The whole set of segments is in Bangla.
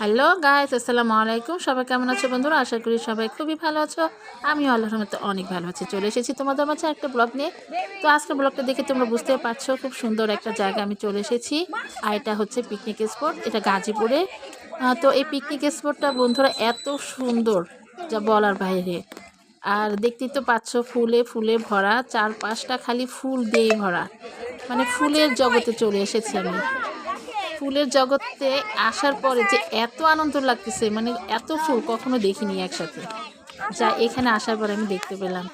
হ্যালো গাইস আসসালামু আলাইকুম। সবাই কেমন আছো বন্ধুরা? আশা করি সবাই খুবই ভালো আছো। আমিও আল্লাহর মতো অনেক ভালো আছি। চলে এসেছি তোমাদের মাঝে একটা ব্লগ নিয়ে। তো আজকের ব্লগটা দেখে তোমরা বুঝতে পারছ খুব সুন্দর একটা জায়গা আমি চলে এসেছি। আর এটা হচ্ছে পিকনিক স্পট এটা গাজীপুরে। তো এই পিকনিক স্পটটা বন্ধুরা এত সুন্দর, যা বলার বাইরে। আর দেখতেই তো পাচ্ছ ফুলে ফুলে ভরা, চারপাশটা খালি ফুল দিয়েই ভরা। মানে ফুলের জগতে চলে এসেছি আমি। ফুলের জগতে আসার পরে যে এত আনন্দ লাগতেছে মানে এত ফুল কখনো দেখিনি একসাথে। যা এখানে আসার পরে আমি দেখতে পেলাম।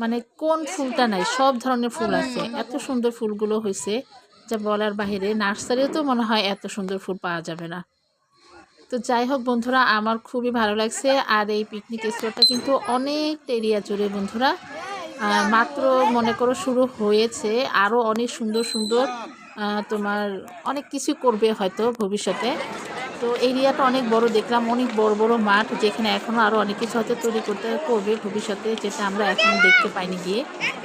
মানে কোন ফুলটা নাই, সব ধরনের ফুল আছে। এত সুন্দর ফুলগুলো হয়েছে, যা বলার বাইরে নার্সারিও তো মনে হয় এত সুন্দর ফুল পাওয়া যাবে না। তো যাই হোক বন্ধুরা, আমার খুবই ভালো লাগছে। আর এই পিকনিক স্পটটা কিন্তু অনেক এরিয়া জুড়ে বন্ধুরা। মাত্র মনে করো শুরু হয়েছে। আরও অনেক সুন্দর সুন্দর তোমার অনেক কিছু করবে হয়তো ভবিষ্যতে। তো এরিয়াটা অনেক বড় দেখলাম অনেক বড় বড় মাঠ যেখানে এখনও আরও অনেক কিছু হয়তো তৈরি করতে করবে ভবিষ্যতে যেটা আমরা এখনও দেখতে পাইনি গিয়ে।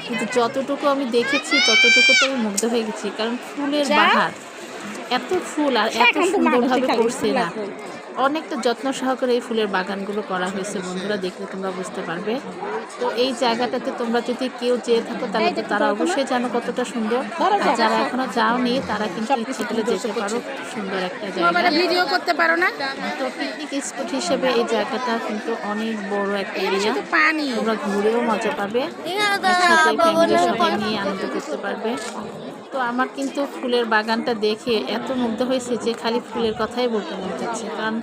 কিন্তু যতটুকু আমি দেখেছি ততটুকু তো আমি মুগ্ধ হয়ে গেছি কারণ ফুলের বাহার এত ফুল আর এত সুন্দরভাবে করছে না। অনেকটা যত্ন সহকারে এই ফুলের বাগানগুলো করা হয়েছে বন্ধুরা দেখলে তোমরা বুঝতে পারবে। তো এই জায়গাটাতে তোমরা যদি কেউ যেয়ে থাকো তাহলে তো তারা অবশ্যই জানো কতটা সুন্দর। আর যারা এখনও যাওনি তারা কিন্তু ইচ্ছে করে যেতে পারো সুন্দর একটা জায়গা। ভিডিও করতে পারো না? তো পিকনিক স্পট হিসেবে এই জায়গাটা কিন্তু অনেক বড় একটা এরিয়া। পানি। তোমরা ঘুরেও মজা পাবে। ফ্যামিলির সবাই নিয়ে আনন্দ করতে পারবে। তো আমার কিন্তু ফুলের বাগানটা দেখে এত মুগ্ধ হয়েছে যে খালি ফুলের কথাই বলতে মন কারণ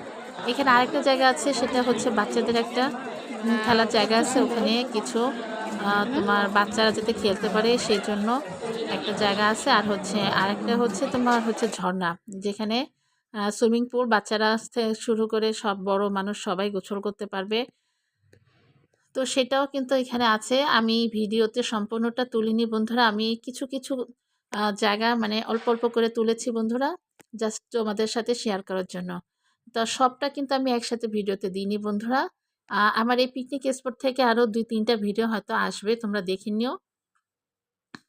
এখানে আরেকটা জায়গা আছে, সেটা হচ্ছে বাচ্চাদের একটা খেলার জায়গা আছে। ওখানে কিছু তোমার বাচ্চারা যাতে খেলতে পারে সেই জন্য একটা জায়গা আছে। আর হচ্ছে, আরেকটা হচ্ছে তোমার হচ্ছে ঝর্ণা, যেখানে সুইমিং পুল বাচ্চারা শুরু করে সব বড় মানুষ সবাই গোসল করতে পারবে। তো সেটাও কিন্তু এখানে আছে। আমি ভিডিওতে সম্পূর্ণটা তুলিনি বন্ধুরা। আমি কিছু কিছু জায়গা মানে অল্প অল্প করে তুলেছি বন্ধুরা জাস্ট তোমাদের সাথে শেয়ার করার জন্য। তো সবটা কিন্তু আমি একসাথে ভিডিওতে দিইনি বন্ধুরা। আমার এই পিকনিক স্পট থেকে আরও দুই, তিনটা ভিডিও হয়তো আসবে, তোমরা দেখে নিও।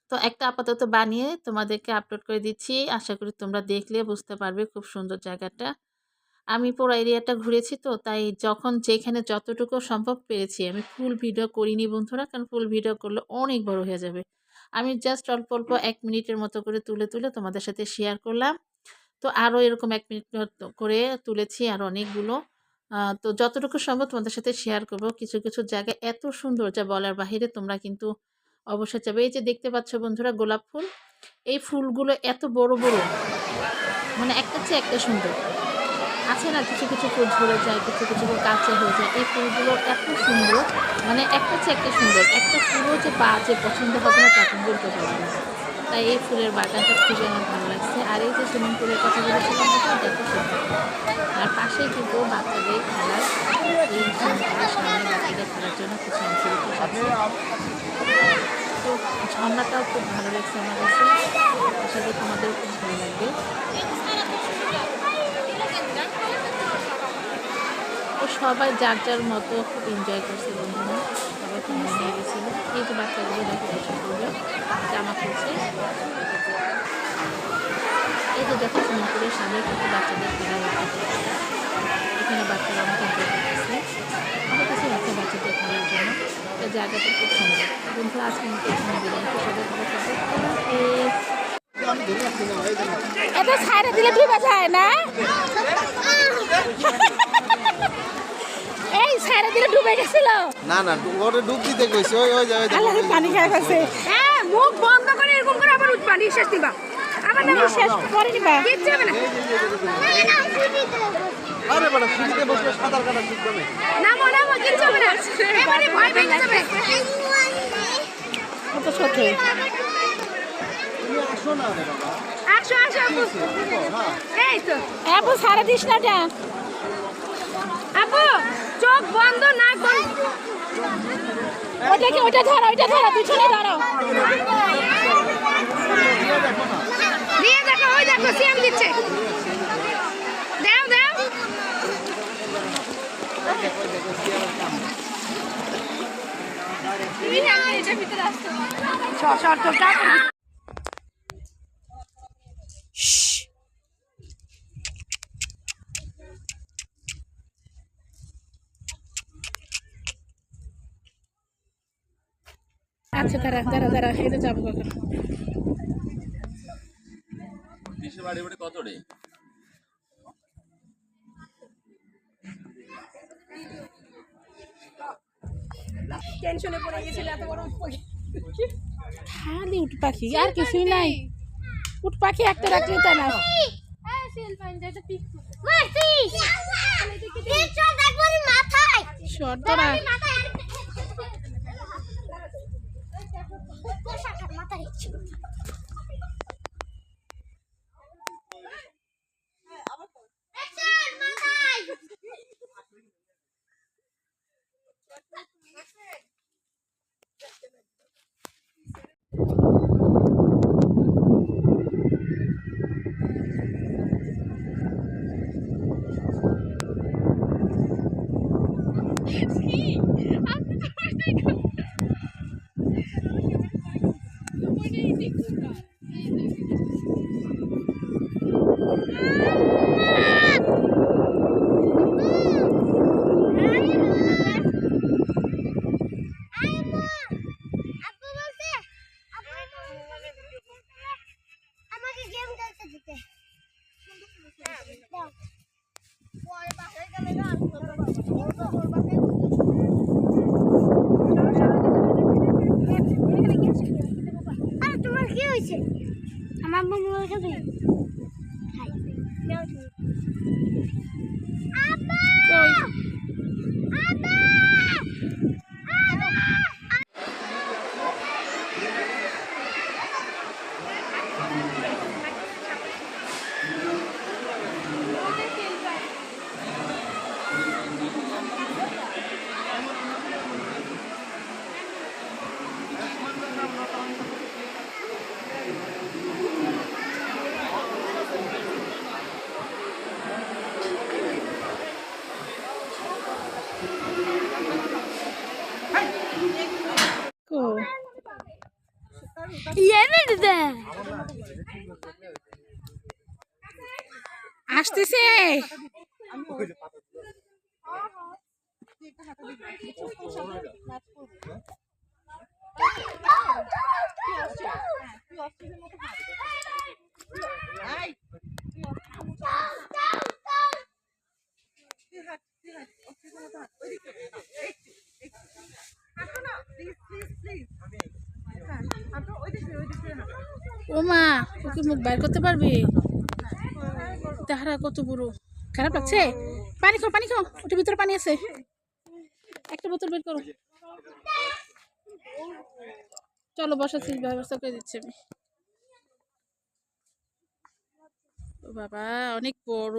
তো একটা আপাতত বানিয়ে তোমাদেরকে আপলোড করে দিচ্ছি। আশা করি তোমরা দেখলে বুঝতে পারবে খুব সুন্দর জায়গাটা। আমি পুরো এরিয়াটা ঘুরেছি তো, তাই যখন যেখানে যতটুকু সম্ভব পেরেছি। আমি ফুল ভিডিও করিনি বন্ধুরা, কারণ ফুল ভিডিও করলে অনেক বড় হয়ে যাবে। আমি জাস্ট অল্প অল্প এক মিনিটের মতো করে তুলে তুলে তোমাদের সাথে শেয়ার করলাম। তো আরও এরকম এক মিনিট করে তুলেছি আর অনেকগুলো। তো যতটুকু সম্ভব তোমাদের সাথে শেয়ার করব। কিছু কিছু জায়গা এত সুন্দর যা বলার বাহিরে তোমরা কিন্তু অবশ্যই যাবে। এই যে দেখতে পাচ্ছ বন্ধুরা গোলাপ ফুল এই ফুলগুলো এত বড় বড় মানে একটা চেয়ে একটা সুন্দর। আছে না, কিছু কিছু ফুল ঝরে যায়, কিছু কিছু কাঁচা হয়ে যায়, এই ফুলগুলো এত সুন্দর মানে একটা চেয়ে একটা সুন্দর, একটা ফুলও যে পা, যে পছন্দ হবে না, তা তুমি বলতে পারবে না। তাই এই ফুলের বাগানটা খুবই আমার ভালো লাগছে। আর এই যে সুইমিং পুলের কথা বলেছিলাম দেখো আর পাশেই কিন্তু বাচ্চাদের খেলার এই সামনে বাচ্চাদের খেলার জন্য কিছু তো ঝর্ণাটাও খুব ভালো লাগছে আমার কাছে। আশা করি তোমাদের খুব ভালো লাগবে তো সবাই যার যার মতো খুব এনজয় করছে বন্ধুরা। সবাই খুব নিয়ে গেছিল এই যে বাচ্চাগুলো দেখো গোসল করবে জামা খুলছে। এই যে দেখো সুন্দরের সামনে কিন্তু বাচ্চাদের খেলা হচ্ছে এখানে বাচ্চারা অনেক এনজয় করতেছে। আমার কাছে লাগছে বাচ্চাদের খেলার জন্য। তো জায়গাটা খুব সুন্দর। বন্ধুরা, আজকে মতো এখানে হাফেজ। এটা ছাইড়ে দিলে ডুবে যায় না? ছাইড়ে দিলে ডুবে গেছিল। না না ওরে ডুব দিতে কইছে ওই ওই ওই দেখো। আল্লাহ পানি খাই গেছে হ্যাঁ মুখ বন্ধ করে এরকম করে আবার পানি শেষ দিবা আবার না শেষ করে নিবা। কিচ্ছু হবে না আরে বড় সিঁড়িতে বসে সাঁতার কাটা শিখবে না নামো নামো কিচ্ছু হবে না। এবারে ভয় ভেঙে যাবে কত ছোট তুমি আসো না রে বাবা। আসো আসো আপু। হ্যাঁ। এই তো। আপু সারা দিস না আপু চোখ বন্ধ বন্ধ ওটাকে ওটা ধরো, ওইটা ধরো, পিছনে ধরো। দিয়ে দেখো, ওই দেখো, সিএম দিচ্ছে। দাও দাও। না ভিতরে সর সর আচ্ছা দাঁড়া দাঁড়া দাঁড়া এই তো যাব কখন? কত রে? টেনশনে পড়ে গেছিল এত বড় উট পাখি। খালি উঠ পাখি আর কিছুই নাই। উঠ পাখি একটা রাখলে তা না। শর্ট তোরা আমাকে গেম খেলতে দিতে দাও পরে বাসায় গেলে না আর করব না। আরে তোমার কি হয়েছে আমার মোমো খাবে খাই Yemin ederim. Açtı sen. ওমা ওকে মুখ বাইর করতে পারবি? তাহারা কত বড়। খারাপ লাগছে? পানি খাও পানি খাও, ওটার ভিতরে পানি আছে। বোতল বের করো। চলো বসাচ্ছি ব্যবস্থা করে দিচ্ছি আমি। বাবা অনেক বড়।